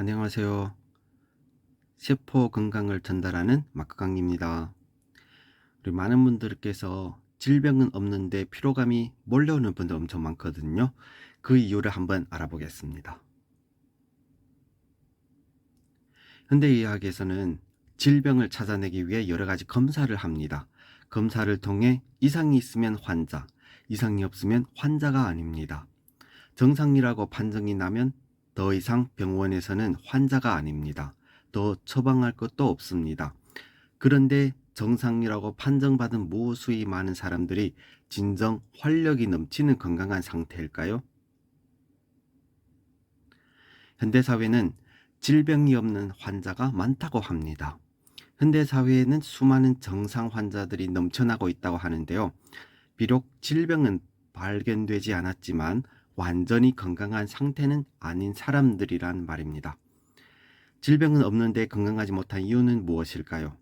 안녕하세요. 세포 건강을 전달하는 마크강입니다. 우리 많은 분들께서 질병은 없는데 피로감이 몰려오는 분들 엄청 많거든요. 그 이유를 한번 알아보겠습니다. 현대의학에서는 질병을 찾아내기 위해 여러 가지 검사를 합니다. 검사를 통해 이상이 있으면 환자, 이상이 없으면 환자가 아닙니다. 정상이라고 판정이 나면 더 이상 병원에서는 환자가 아닙니다. 더 처방할 것도 없습니다. 그런데 정상이라고 판정받은 무수히 많은 사람들이 진정 활력이 넘치는 건강한 상태일까요? 현대사회는 질병이 없는 환자가 많다고 합니다. 현대사회에는 수많은 정상 환자들이 넘쳐나고 있다고 하는데요. 비록 질병은 발견되지 않았지만 완전히 건강한 상태는 아닌 사람들이란 말입니다. 질병은 없는데 건강하지 못한 이유는 무엇일까요?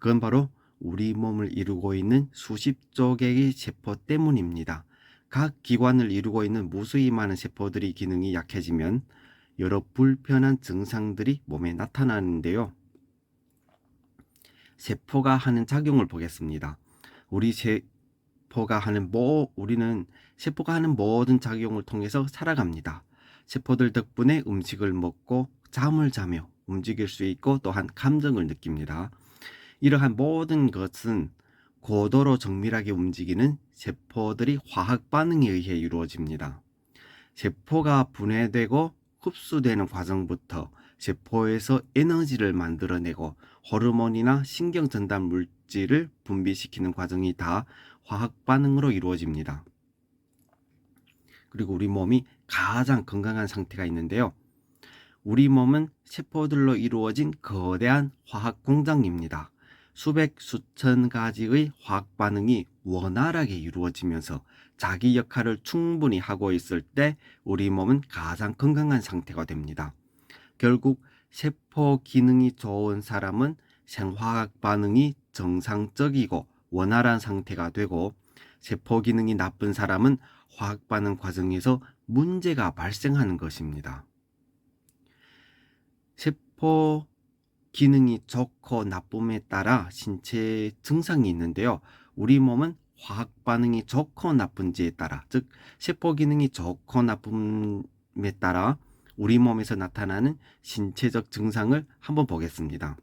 그건 바로 우리 몸을 이루고 있는 수십조 개의 세포 때문입니다. 각 기관을 이루고 있는 무수히 많은 세포들이 기능이 약해지면 여러 불편한 증상들이 몸에 나타나는데요. 세포가 하는 작용을 보겠습니다. 우리 세포가 하는 뭐 우리는 세포가 하는 모든 작용을 통해서 살아갑니다. 세포들 덕분에 음식을 먹고 잠을 자며 움직일 수 있고 또한 감정을 느낍니다. 이러한 모든 것은 고도로 정밀하게 움직이는 세포들이 화학 반응에 의해 이루어집니다. 세포가 분해되고 흡수되는 과정부터 세포에서 에너지를 만들어내고 호르몬이나 신경 전달 물질을 분비시키는 과정이 다 화학 반응으로 이루어집니다. 그리고 우리 몸이 가장 건강한 상태가 있는데요. 우리 몸은 세포들로 이루어진 거대한 화학 공장입니다. 수백 수천 가지의 화학 반응이 원활하게 이루어지면서 자기 역할을 충분히 하고 있을 때 우리 몸은 가장 건강한 상태가 됩니다. 결국 세포 기능이 좋은 사람은 생화학 반응이 정상적이고 원활한 상태가 되고 세포 기능이 나쁜 사람은 화학 반응 과정에서 문제가 발생하는 것입니다. 세포 기능이 좋고 나쁨에 따라 신체 증상이 있는데요. 우리 몸은 화학 반응이 좋고 나쁜지에 따라, 즉 세포 기능이 좋고 나쁨에 따라 우리 몸에서 나타나는 신체적 증상을 한번 보겠습니다.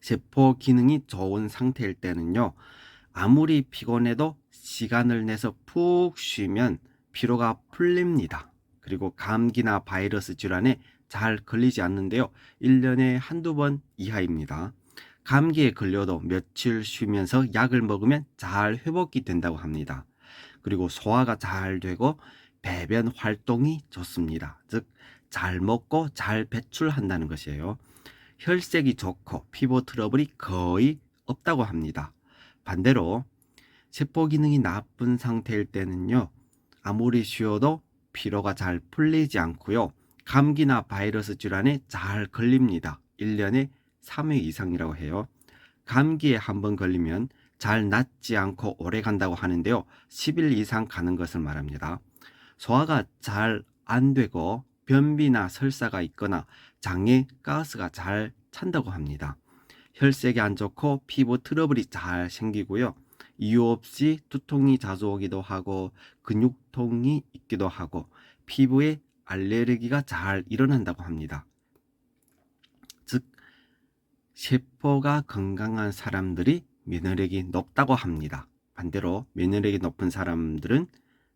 세포 기능이 좋은 상태일 때는요. 아무리 피곤해도 시간을 내서 푹 쉬면 피로가 풀립니다. 그리고 감기나 바이러스 질환에 잘 걸리지 않는데요. 1년에 한두 번 이하입니다. 감기에 걸려도 며칠 쉬면서 약을 먹으면 잘 회복이 된다고 합니다. 그리고 소화가 잘 되고 배변 활동이 좋습니다. 즉, 잘 먹고 잘 배출한다는 것이에요. 혈색이 좋고 피부 트러블이 거의 없다고 합니다. 반대로 세포 기능이 나쁜 상태일 때는요, 아무리 쉬어도 피로가 잘 풀리지 않고요. 감기나 바이러스 질환에 잘 걸립니다. 1년에 3회 이상이라고 해요. 감기에 한 번 걸리면 잘 낫지 않고 오래 간다고 하는데요. 10일 이상 가는 것을 말합니다. 소화가 잘 안 되고 변비나 설사가 있거나 장에 가스가 잘 찬다고 합니다. 혈색이 안 좋고 피부 트러블이 잘 생기고요. 이유 없이 두통이 자주 오기도 하고 근육통이 있기도 하고 피부에 알레르기가 잘 일어난다고 합니다. 즉, 세포가 건강한 사람들이 면역력이 높다고 합니다. 반대로 면역력이 높은 사람들은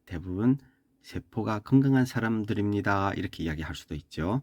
대부분 세포가 건강한 사람들입니다. 이렇게 이야기할 수도 있죠.